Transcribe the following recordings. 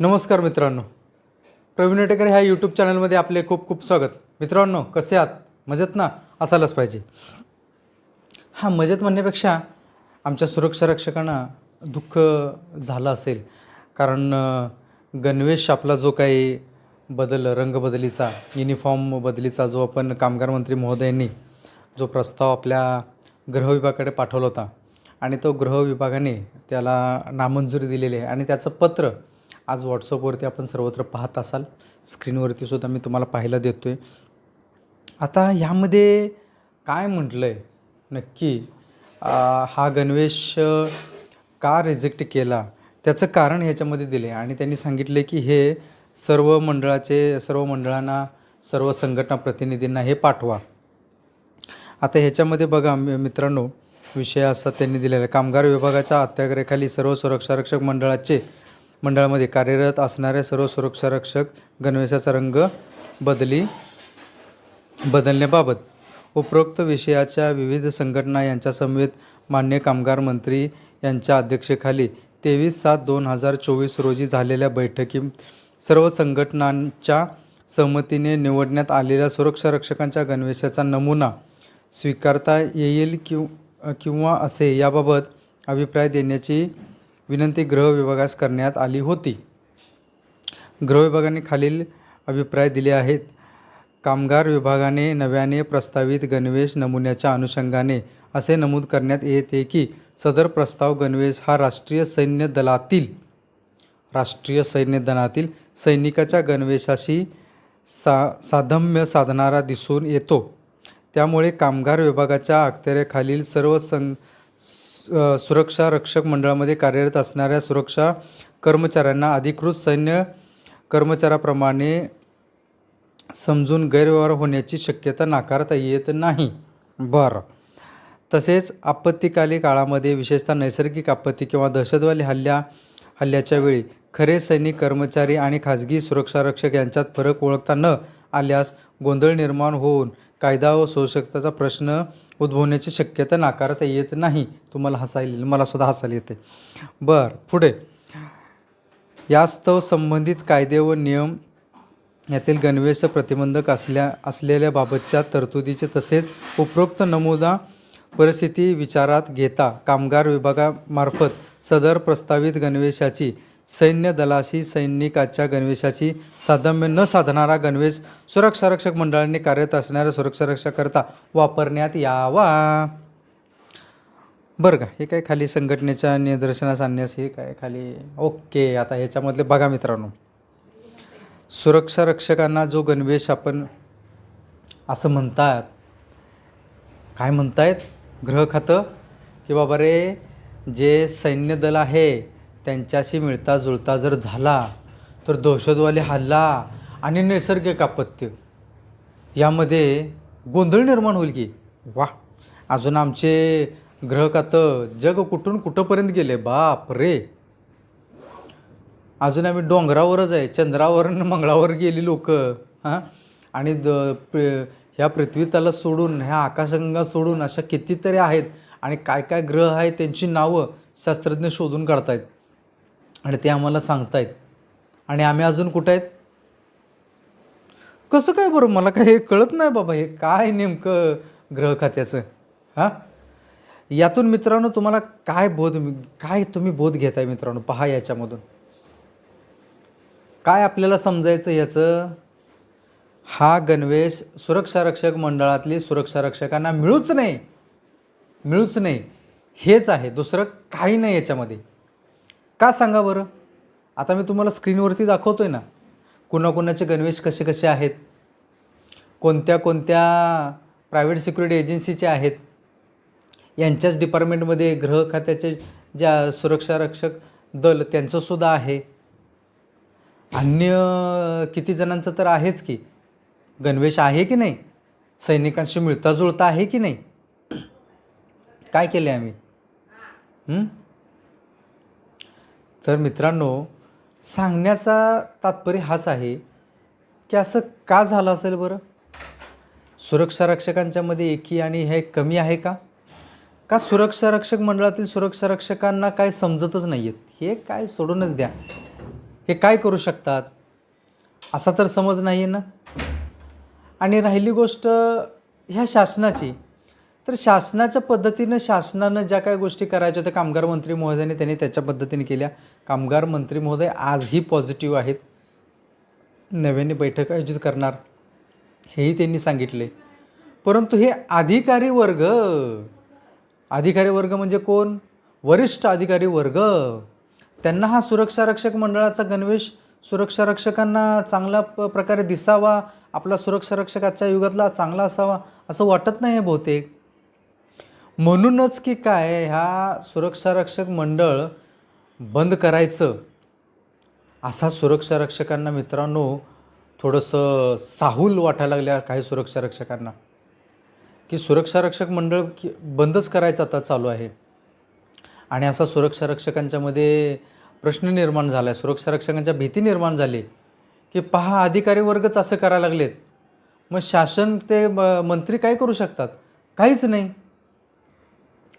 नमस्कार मित्रांनो. प्रवीण अटेकर ह्या यूट्यूब चॅनलमध्ये आपले खूप खूप स्वागत. मित्रांनो कसे आहात? मजेत ना? असायलाच पाहिजे. हा मजेत म्हणण्यापेक्षा आमच्या सुरक्षा रक्षकांना दुःख झालं असेल. कारण गणवेश आपला जो काही बदल रंगबदलीचा युनिफॉर्म बदलीचा जो आपण कामगार मंत्री महोदयांनी जो प्रस्ताव आपल्या गृहविभागाकडे पाठवला होता आणि तो गृहविभागाने त्याला नामंजुरी दिलेली आहे आणि त्याचं पत्र आज व्हॉट्सअपवरती आपण सर्वत्र पाहत असाल. स्क्रीनवरती सुद्धा मी तुम्हाला पाहायला देतो आहे आता ह्यामध्ये काय म्हटलं आहे नक्की हा गणवेश का रिजेक्ट केला? त्याचं कारण ह्याच्यामध्ये दिले आणि त्यांनी सांगितले की हे सर्व मंडळाचे सर्व मंडळांना सर्व संघटना प्रतिनिधींना हे पाठवा. आता ह्याच्यामध्ये बघा मित्रांनो विषय असा त्यांनी दिलेला आहे. कामगार विभागाच्या अत्याग्रेखाली सर्व सुरक्षारक्षक मंडळाचे मंडळामध्ये कार्यरत असणाऱ्या सर्व सुरक्षारक्षक गणवेशाचा रंग बदली बदलण्याबाबत उपरोक्त विषयाच्या विविध संघटना यांच्यासमवेत मान्य कामगार मंत्री यांच्या अध्यक्षतेखाली तेवीस सात दोन हजार चोवीस रोजी झालेल्या बैठकी सर्व संघटनांच्या सहमतीने निवडण्यात आलेल्या सुरक्षारक्षकांच्या गणवेशाचा नमुना स्वीकारता येईल किंव किंवा असे याबाबत अभिप्राय देण्याची विनंती गृह विभागास करण्यात आली होती. गृह विभागाने खालील अभिप्राय दिले आहेत. कामगार विभागाने नव्याने प्रस्तावित गणवेश नमुन्याच्या अनुषंगाने असे नमूद करण्यात येते की सदर प्रस्ताव गणवेश हा राष्ट्रीय सैन्य दलातील राष्ट्रीय सैन्य दलातील सैनिकाच्या गणवेशाशी सा साधम्य साधणारा दिसून येतो. त्यामुळे कामगार विभागाच्या अखत्यारेखालील सर्व सं सुरक्षा रक्षक मंडळामध्ये कार्यरत असणाऱ्या सुरक्षा कर्मचाऱ्यांना अधिकृत सैन्य कर्मचाऱ्याप्रमाणे समजून गैरव्यवहार होण्याची शक्यता नाकारता येत नाही. बरं. तसेच आपत्तीकाली काळामध्ये विशेषतः नैसर्गिक आपत्ती किंवा दहशतवादी हल्ल्या हल्ल्याच्या वेळी खरे सैनिक कर्मचारी आणि खाजगी सुरक्षारक्षक यांच्यात फरक ओळखता न आल्यास गोंधळ निर्माण होऊन कायदा व सुरक्षिततेचा प्रश्न उद्भवण्याची शक्यता नाकारता येत नाही. तुम्हाला हसायला येईल. मला सुद्धा हसायला येते. बरं पुढे. यास्तव संबंधित कायदे व नियम यातील गणवेश प्रतिबंधक असल्या असलेल्या बाबतच्या तरतुदीचे तसेच उपरोक्त नमुदा परिस्थिती विचारात घेता कामगार विभागामार्फत सदर प्रस्तावित गणवेशाची सैन्य दलाशी सैनिकाच्या गणवेशाशी साधम्य न साधणारा गणवेश सुरक्षारक्षक मंडळांनी कार्यरत असणाऱ्या सुरक्षारक्षाकरता वापरण्यात यावा. बरं का हे काय खाली संघटनेच्या निदर्शनास आणण्यास हे काय खाली? ओके आता ह्याच्यामधले बघा मित्रांनो. सुरक्षा रक्षकांना जो गणवेश आपण असं म्हणतात काय म्हणतायत? गृह खातं? की बाबा रे जे सैन्य दल आहे त्यांच्याशी मिळता जुळता जर झाला तर दहशतवादी हल्ला आणि नैसर्गिक आपत्ती. यामध्ये गोंधळ निर्माण होईल की? वा अजून आमचे ग्रह खातं जग कुठून कुठंपर्यंत गेले? बाप रे अजून आम्ही डोंगरावरच आहे चंद्रावर मंगळावर गेली लोक हां? आणि द ह्या पृथ्वीताला सोडून ह्या आकाशगंगा सोडून अशा कितीतरी आहेत आणि काय काय ग्रह आहेत त्यांची नावं शास्त्रज्ञ शोधून काढतायत. आणि ते आम्हाला सांगतायत. आणि आम्ही अजून कुठं आहेत? कसं काय बरं? मला काय हे कळत नाही बाबा हे काय नेमकं ग्रह खात्याचं? हां? यातून मित्रांनो तुम्हाला काय बोध काय तुम्ही बोध घेताय मित्रांनो? पहा याच्यामधून. काय आपल्याला समजायचं याचं? हा गणवेश सुरक्षारक्षक मंडळातली सुरक्षारक्षकांना मिळूच नाही. मिळूच नाही. हेच आहे. दुसरं काही नाही याच्यामध्ये. का सांगा बरं? आता मी तुम्हाला स्क्रीनवरती दाखवतो आहे ना. कुणाकुणाचे गणवेश कसे कसे आहेत? कोणत्या कोणत्या प्रायव्हेट सिक्युरिटी एजन्सीचे आहेत? यांच्याच डिपार्टमेंटमध्ये गृह खात्याचे ज्या सुरक्षारक्षक दल त्यांचंसुद्धा आहे. अन्य किती जणांचं तर आहेच की. गणवेश आहे की नाही? सैनिकांशी मिळता जुळता आहे की नाही? काय केले आम्ही? तर मित्रांनो सांगण्याचा तात्पर्य हाच आहे की असं का झालं असेल बरं? सुरक्षा रक्षकांच्यामध्ये एकी आणि हे कमी आहे का? का सुरक्षा रक्षक मंडळातील सुरक्षा रक्षकांना काय समजतच नाही आहेत हे काय सोडूनच द्या. हे काय करू शकतात? असा तर समज नाही आहे ना? आणि राहिली गोष्ट ह्या शासनाची. तर शासनाच्या पद्धतीनं शासनानं ज्या काही गोष्टी करायच्या होत्या कामगार मंत्री महोदयाने त्यांनी त्याच्या पद्धतीने केल्या. कामगार मंत्री महोदय आजही पॉझिटिव्ह आहेत. नव्याने बैठक आयोजित करणार हेही त्यांनी सांगितले. परंतु हे अधिकारी वर्ग अधिकारी वर्ग म्हणजे कोण? वरिष्ठ अधिकारी वर्ग. त्यांना हा सुरक्षा रक्षक मंडळाचा गणवेश सुरक्षा रक्षकांना चांगल्या प प्रकारे दिसावा आपला सुरक्षा रक्षकाच्या युगातला चांगला असावा असं वाटत नाही आहे बहुतेक. म्हणूनच की काय ह्या सुरक्षारक्षक मंडळ बंद करायचं असा सुरक्षा रक्षकांना मित्रांनो थोडंसं साहूल वाटायला लागल्या काही सुरक्षा रक्षकांना की सुरक्षारक्षक मंडळ की बंदच करायचं आता चालू आहे. आणि असा सुरक्षा रक्षकांच्यामध्ये प्रश्न निर्माण झाला आहे सुरक्षारक्षकांच्या भीती निर्माण झाली की पहा अधिकारी वर्गच असं करायला लागलेत. मग शासन ते म- मंत्री काय करू शकतात? काहीच नाही.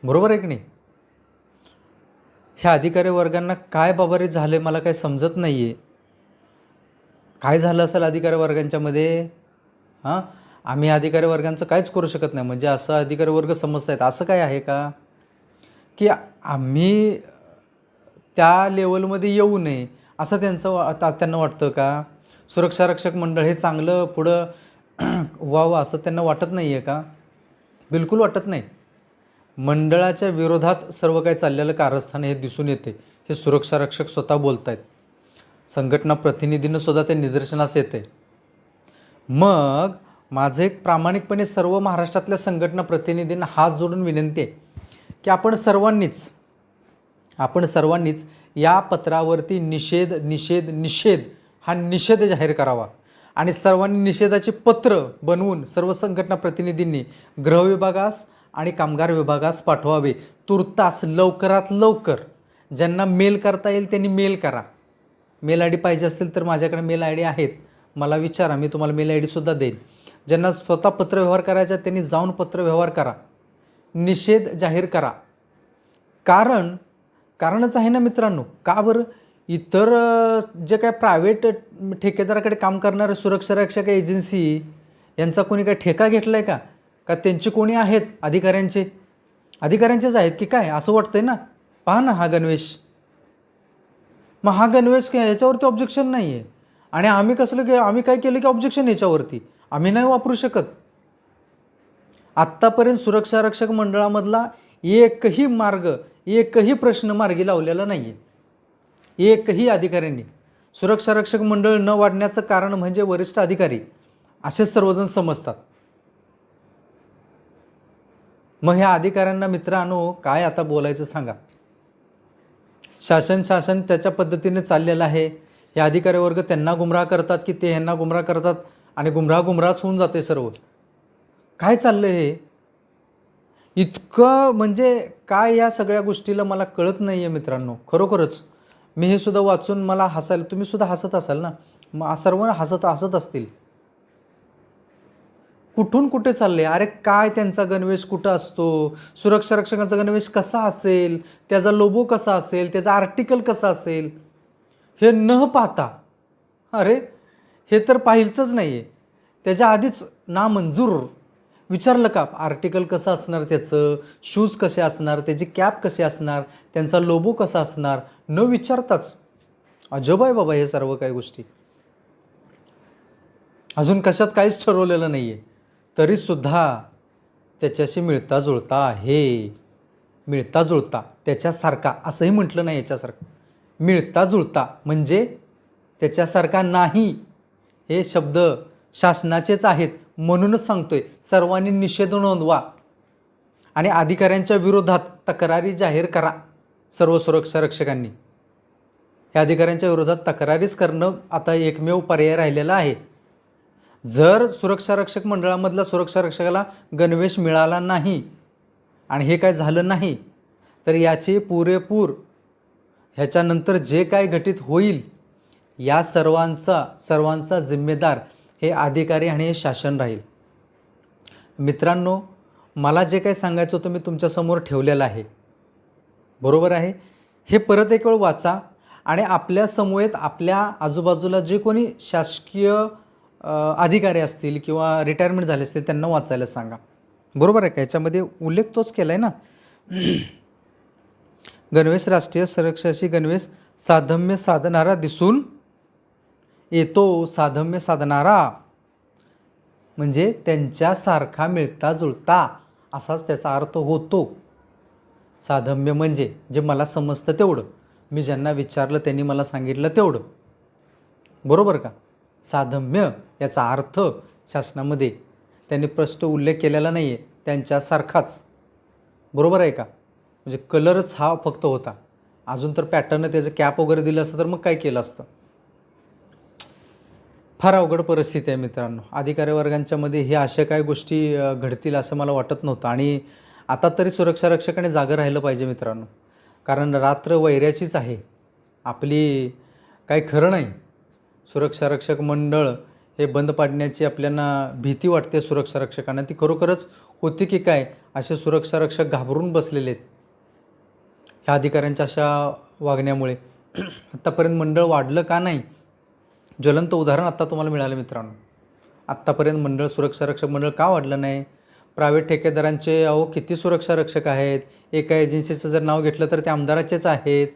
बरोबर आहे की नाही? ह्या अधिकारी वर्गांना काय बाबारी झालं आहे मला काही समजत नाही आहे काय झालं असेल अधिकारी वर्गांच्यामध्ये हां? आम्ही अधिकारी वर्गांचं काहीच करू शकत नाही. म्हणजे असं अधिकारी वर्ग समजतायत. असं काय आहे का? की आम्ही त्या लेवलमध्ये येऊ नये. असं त्यांचं वा- आता त्यांना वाटतं का? सुरक्षा रक्षक मंडळ हे चांगलं पुढं व्हावं असं त्यांना वाटत नाही आहे का? बिलकुल वाटत नाही. मंडळाच्या विरोधात सर्व काही चाललेलं कारस्थान हे दिसून येते. हे सुरक्षा रक्षक स्वतः बोलत आहेत संघटना प्रतिनिधींना सुद्धा ते निदर्शनास येते. मग माझं एक प्रामाणिकपणे सर्व महाराष्ट्रातल्या संघटना प्रतिनिधींना हात जोडून विनंती आहे की आपण सर्वांनीच आपण सर्वांनीच या पत्रावरती निषेध निषेध निषेध हा निषेध जाहीर करावा. आणि सर्वांनी निषेधाचे पत्र बनवून सर्व संघटना प्रतिनिधींनी गृहविभागास आणि कामगार विभागास पाठवावे. तुर्तास लवकरात लवकर. ज्यांना मेल करता येईल त्यांनी मेल करा. मेल आय डी पाहिजे असेल तर माझ्याकडे मेल आय डी आहेत. मला विचारा मी तुम्हाला मेल आय डीसुद्धा देईन. ज्यांना स्वतः पत्रव्यवहार करायचा त्यांनी जाऊन पत्रव्यवहार करा. निषेध जाहीर करा. कारण कारणच आहे ना मित्रांनो का बरं? इतर जे काय प्रायव्हेट ठेकेदाराकडे काम करणारे सुरक्षा रक्षक एजन्सी यांचा कोणी काय ठेका घेतला आहे का? का त्यांचे कोणी आहेत? अधिकाऱ्यांचे. अधिकाऱ्यांचेच आहेत की काय? असं वाटतंय ना. पहा ना हा गणवेश. मग हा गणवेश काय? याच्यावरती ऑब्जेक्शन नाही आहे आणि आम्ही कसलं की आम्ही काय केलं की ऑब्जेक्शन याच्यावरती? आम्ही नाही वापरू शकत. आत्तापर्यंत सुरक्षा रक्षक मंडळामधला एकही मार्ग एकही प्रश्न मार्गी लावलेला नाही आहे एकही अधिकाऱ्यांनी. सुरक्षा रक्षक मंडळ न वाढण्याचं कारण म्हणजे वरिष्ठ अधिकारी. असेच सर्वजण समजतात. मग ह्या अधिकाऱ्यांना मित्रांनो काय आता बोलायचं सांगा? शासन शासन त्याच्या पद्धतीने चाललेलं आहे. हे अधिकारी वर्ग त्यांना गुमराह करतात की ते ह्यांना गुमराह करतात आणि गुमराह गुमराहच होऊन जाते सर्व. काय चाललं हे? इतकं म्हणजे काय या सगळ्या गोष्टीला मला कळत नाही आहे मित्रांनो. खरोखरच. मी हे सुद्धा वाचून मला हसायला तुम्ही सुद्धा हसत असाल ना? मग सर्व हसत हसत असतील. कुठून कुठे चालले? अरे काय त्यांचा गणवेश कुठं असतो? सुरक्षा रक्षकांचा गणवेश कसा असेल? त्याचा लोबो कसा असेल? त्याचा आर्टिकल कसा असेल? हे न पाहता. अरे हे तर पाहिलंच नाही आहे त्याच्या आधीच नामंजूर. विचारलं का आर्टिकल कसं असणार त्याचं? शूज कसे असणार? त्याची कॅप कशी असणार? त्यांचा लोबो कसा असणार? न विचारताच. अजब आहे बाबा हे सर्व काही गोष्टी. अजून कशात काहीच ठरवलेलं नाही आहे तरीसुद्धा त्याच्याशी मिळता जुळता आहे. मिळता जुळता त्याच्यासारखा असंही म्हटलं नाही याच्यासारखं. मिळता जुळता म्हणजे त्याच्यासारखा नाही. हे शब्द शासनाचेच आहेत म्हणूनच सांगतोय. सर्वांनी निषेध नोंदवा. आणि अधिकाऱ्यांच्या विरोधात तक्रारी जाहीर करा सर्व सुरक्षा रक्षकांनी. या अधिकाऱ्यांच्या विरोधात तक्रारीच करणं आता एकमेव पर्याय राहिलेला आहे. जर सुरक्षा रक्षक सुरक्षारक्षकाला सुरक्षा रक्षकाला गणवेश मिळाला नाही आणि हे काय झालं नाही तर याचे पुरेपूर ह्याच्यानंतर जे काय घटित होईल या सर्वांचा सर्वांचा जिम्मेदार हे अधिकारी आणि हे शासन राहील. मित्रांनो मला जे काही सांगायचं होतं मी तुमच्यासमोर ठेवलेलं आहे. बरोबर आहे? हे परत एक वेळ वाचा आणि आपल्या समवेत आपल्या आजूबाजूला जे कोणी शासकीय अधिकारी असतील किंवा रिटायरमेंट झाले असतील त्यांना वाचायला सांगा. बरोबर आहे का? याच्यामध्ये उल्लेख तोच केला आहे ना? गणवेश राष्ट्रीय संरक्षणाशी गणवेश साधम्य साधणारा दिसून येतो. साधम्य साधणारा म्हणजे त्यांच्यासारखा मिळता जुळता असाच त्याचा अर्थ होतो. साधम्य म्हणजे जे मला समजतं तेवढं. मी ज्यांना विचारलं त्यांनी मला सांगितलं तेवढं. बरोबर का? साधम्य याचा अर्थ शासनामध्ये त्यांनी प्रश्न उल्लेख केलेला नाही आहे त्यांच्यासारखाच. बरोबर आहे का? म्हणजे कलरच हा फक्त होता. अजून तर पॅटर्न त्याचं कॅप वगैरे दिलं असतं तर मग काय केलं असतं? फार अवघड परिस्थिती आहे मित्रांनो. अधिकारी वर्गांच्यामध्ये हे अशा काय गोष्टी घडतील असं मला वाटत नव्हतं. आणि आता तरी सुरक्षा रक्षकाने जागं राहिलं पाहिजे मित्रांनो. कारण रात्र वैऱ्याचीच आहे. आपली काही खरं नाही. सुरक्षारक्षक मंडळ हे बंद पाडण्याची आपल्याला भीती वाटते सुरक्षारक्षकांना ती खरोखरच होती की काय? असे सुरक्षा रक्षक घाबरून बसलेले आहेत. ह्या अधिकाऱ्यांच्या अशा वागण्यामुळे. आत्तापर्यंत मंडळ वाढलं का नाही? ज्वलंत उदाहरण आत्ता तुम्हाला मिळालं मित्रांनो. आत्तापर्यंत मंडळ सुरक्षारक्षक मंडळ का वाढलं नाही? प्रायव्हेट ठेकेदारांचे अहो किती सुरक्षा रक्षक आहेत? एका एजन्सीचं जर नाव घेतलं तर ते आमदाराचेच आहेत.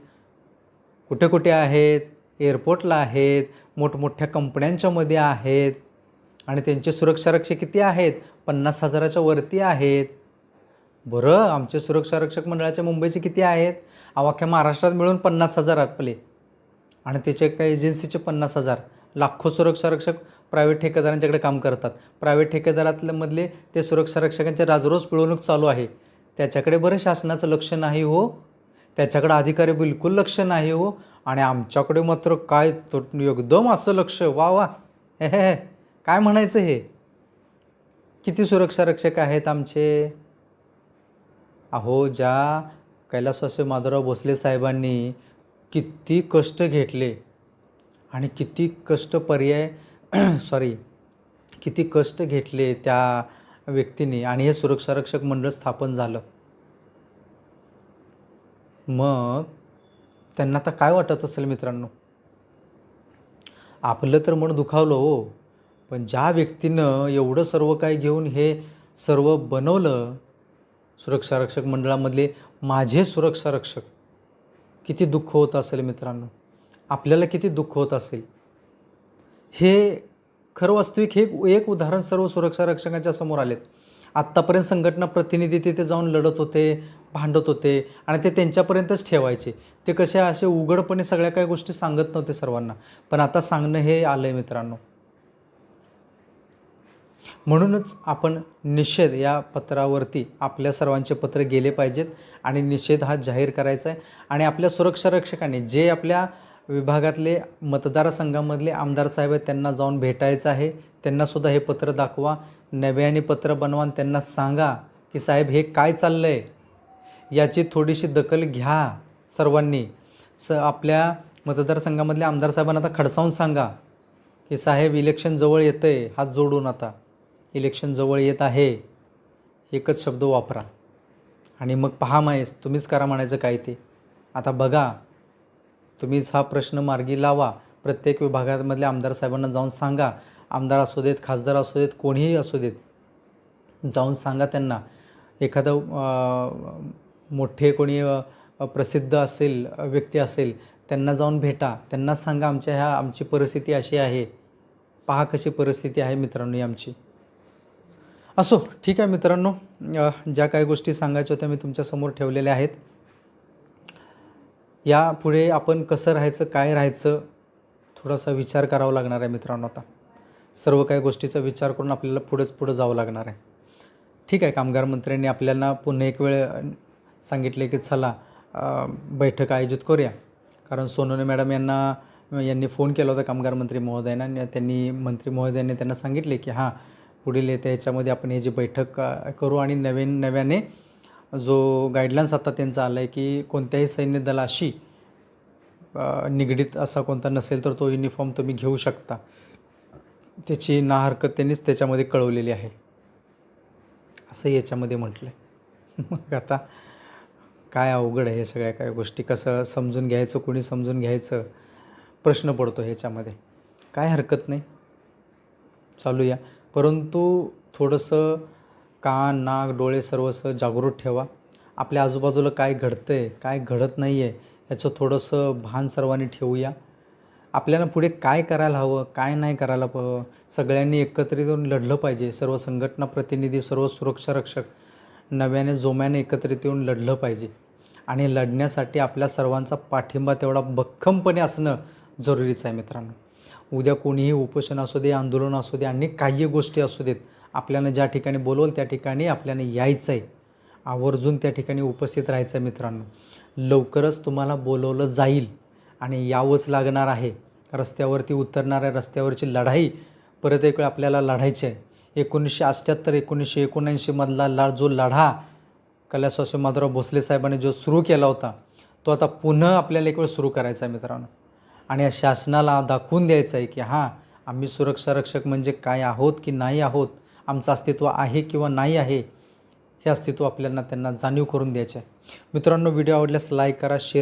कुठे कुठे आहेत? एअरपोर्टला आहेत. मोठमोठ्या कंपन्यांच्यामध्ये आहेत. आणि त्यांचे सुरक्षारक्षक किती आहेत? पन्नास हजाराच्या वरती आहेत. बरं आमचे सुरक्षारक्षक मंडळाच्या मुंबईचे किती आहेत? अवाख्या महाराष्ट्रात मिळून पन्नास हजार आपले. आणि त्याचे काही एजन्सीचे पन्नास हजार. लाखो सुरक्षारक्षक प्रायव्हेट ठेकेदारांच्याकडे काम करतात. प्रायव्हेट ठेकेदारातल्या मधले ते सुरक्षारक्षकांचे राजरोज पिळवणूक चालू आहे. त्याच्याकडे बरं शासनाचं लक्ष नाही हो. त्याच्याकडे अधिकारी बिलकुल लक्ष नाही हो. आणि आमच्याकडे मात्र काय तो एकदम असं लक्ष वा वा. हे हे काय म्हणायचं हे? किती सुरक्षा रक्षक आहेत आमचे? अहो ज्या कैलासवासी माधवराव भोसले साहेबांनी किती कष्ट घेतले आणि किती कष्ट पर्याय सॉरी किती कष्ट घेतले त्या व्यक्तीने आणि हे सुरक्षा रक्षक मंडळ स्थापन झालं. मग त्यांना आता काय वाटत असेल मित्रांनो? आपलं तर मन दुखावलं हो पण ज्या व्यक्तीनं एवढं सर्व काय घेऊन हे सर्व बनवलं सुरक्षा रक्षक मंडळामधले माझे सुरक्षा रक्षक किती दुःख होत असेल मित्रांनो? आपल्याला किती दुःख होत असेल? हे खरं वास्तविक हे एक उदाहरण सर्व सुरक्षा रक्षकांच्या समोर आलेत. आत्तापर्यंत संघटना प्रतिनिधी तिथे जाऊन लढत होते भांडत होते आणि ते त्यांच्यापर्यंतच ठेवायचे. ते कसे असे उघडपणे सगळ्या काही गोष्टी सांगत नव्हते सर्वांना. पण आता सांगणं हे आलं आहे मित्रांनो. म्हणूनच आपण निषेध या पत्रावरती आपल्या सर्वांचे पत्र गेले पाहिजेत आणि निषेध हा जाहीर करायचा आहे. आणि आपल्या सुरक्षा रक्षकांनी जे आपल्या विभागातले मतदारसंघामधले आमदार साहेब आहेत त्यांना जाऊन भेटायचं आहे. त्यांनासुद्धा हे पत्र दाखवा. नव्याने पत्र बनवा आणि त्यांना सांगा की साहेब हे काय चाललं आहे याची थोडीशी दखल घ्या सर्वांनी. स आपल्या मतदारसंघामधल्या आमदार साहेबांना आता खडसावून सांगा की साहेब इलेक्शन जवळ येतं आहे हात जोडून आता. इलेक्शन जवळ येत आहे. एकच शब्द वापरा. आणि मग पहा माहीस तुम्हीच करा म्हणायचं काय ते. आता बघा तुम्हीच हा प्रश्न मार्गी लावा. प्रत्येक विभागामधल्या आमदार साहेबांना जाऊन सांगा. आमदार असू देत खासदार असू देत कोणीही असू देत जाऊन सांगा त्यांना. एखादं मोठे कोणी प्रसिद्ध असेल व्यक्ती असेल त्यांना जाऊन भेटा. त्यांना सांगा आमच्या ह्या आमची परिस्थिती अशी आहे. पहा कशी परिस्थिती आहे मित्रांनो आमची. असो ठीक आहे मित्रांनो. ज्या काही गोष्टी सांगायच्या होत्या मी तुमच्यासमोर ठेवलेल्या आहेत. यापुढे आपण कसं राहायचं काय राहायचं थोडासा विचार करावा लागणार आहे मित्रांनो आता. सर्व काही गोष्टीचा विचार करून आपल्याला पुढेच पुढं जावं लागणार आहे. ठीक आहे कामगार मंत्र्यांनी आपल्याला पुन्हा एक वेळ सांगितले की चला बैठक आयोजित करूया. कारण सोनोने मॅडम यांना यांनी फोन केला होता कामगार मंत्री महोदयांना आणि त्यांनी मंत्री महोदयांनी त्यांना सांगितले की हां पुढील येत्या ह्याच्यामध्ये आपण हे जी बैठक करू आणि नवीन नव्याने जो गाईडलाईन्स आता त्यांचा आला आहे की कोणत्याही सैन्य दलाशी निगडीत असा कोणता नसेल तर तो युनिफॉर्म तुम्ही घेऊ शकता. त्याची ना हरकत त्यांनीच त्याच्यामध्ये कळवलेली आहे. असं याच्यामध्ये म्हटलं आहे मग आता काय अवघड आहे हे सगळ्या काय गोष्टी? कसं समजून घ्यायचं कोणी समजून घ्यायचं? प्रश्न पडतो ह्याच्यामध्ये. काय हरकत नाही. चालूया. परंतु थोडंसं कान नाक डोळे सर्वसं जागृत ठेवा. आपल्या आजूबाजूला काय घडतं आहे काय घडत नाही आहे याचं थोडंसं भान सर्वांनी ठेवूया. आपल्याला पुढे काय करायला हवं काय नाही करायला हवं? सगळ्यांनी एकत्रित येऊन लढलं पाहिजे. सर्व संघटना प्रतिनिधी सर्व सुरक्षा रक्षक नव्याने जोम्याने एकत्रित येऊन लढलं पाहिजे. आणि लढण्यासाठी आपल्या सर्वांचा पाठिंबा तेवढा भक्कमपणे असणं जरुरीचं आहे मित्रांनो. उद्या कोणीही उपोषण असू दे आंदोलन असू दे आणि काही गोष्टी असू देत आपल्याला ज्या ठिकाणी बोलवल त्या ठिकाणी आपल्याला यायचं आहे आवर्जून त्या ठिकाणी उपस्थित राहायचं आहे मित्रांनो. लवकरच तुम्हाला बोलवलं जाईल. आणि यावंच लागणार आहे. रस्त्यावरती उतरणाऱ्या रस्त्यावरची लढाई परत एक वेळ आपल्याला लढायची आहे. एकोणीसशे अठ्ठ्याहत्तर एकोणीसशे एकोणऐंशीमधला ला जो लढा कैलासवासी माधवराव भोसले साहेबांनी जो सुरू केला होता तो आता पुन्हा आपल्याला एक वेळ सुरू करायचा आहे मित्रांनो. आणि या शासनाला दाखवून द्यायचं आहे की हां आम्ही सुरक्षा रक्षक म्हणजे काय आहोत की नाही आहोत? आमचं अस्तित्व आहे किंवा नाही आहे? हे अस्तित्व आपल्याला त्यांना जाणीव करून द्यायचे आहे. मित्रांनो व्हिडिओ आवडल्यास लाईक करा शेअर